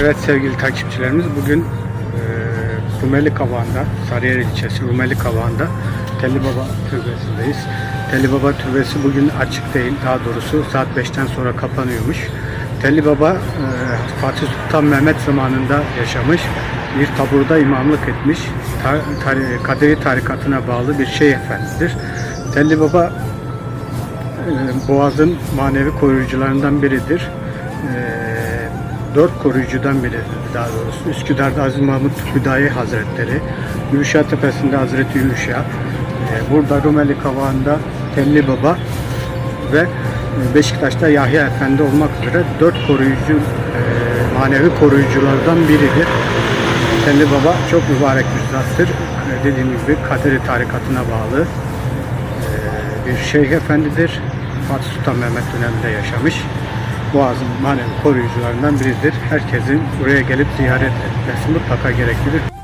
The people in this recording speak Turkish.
Evet sevgili takipçilerimiz bugün e, Rumeli Kavağı'nda, Sarıyer ilçesi Rumeli Kavağı'nda Telli Baba Türbesi'ndeyiz. Telli Baba Türbesi bugün açık değil, daha doğrusu saat 5'ten sonra kapanıyormuş. Telli Baba e, Fatih Sultan Mehmet zamanında yaşamış, bir taburda imamlık etmiş, tar, tar, Kaderi tarikatına bağlı bir şeyh efendidir. Telli Baba e, Boğaz'ın manevi koruyucularından biridir. E, dört koruyucudan biridir daha doğrusu. Üsküdar'da Aziz Mahmut Hüdayi Hazretleri, Yuşa Tepesi'nde Hazreti Yuşa, e, burada Rumeli Kavağı'nda Telli Baba ve e, Beşiktaş'ta Yahya Efendi olmak üzere dört koruyucu, e, manevi koruyuculardan biridir. Telli Baba çok mübarek bir zattır. Dediğim gibi Kaderi tarikatına bağlı bir şeyh efendidir. Fatih Sultan Mehmet döneminde yaşamış. Boğaz'ın manevi koruyucularından biridir. Herkesin buraya gelip ziyaret etmesi mutlaka gereklidir.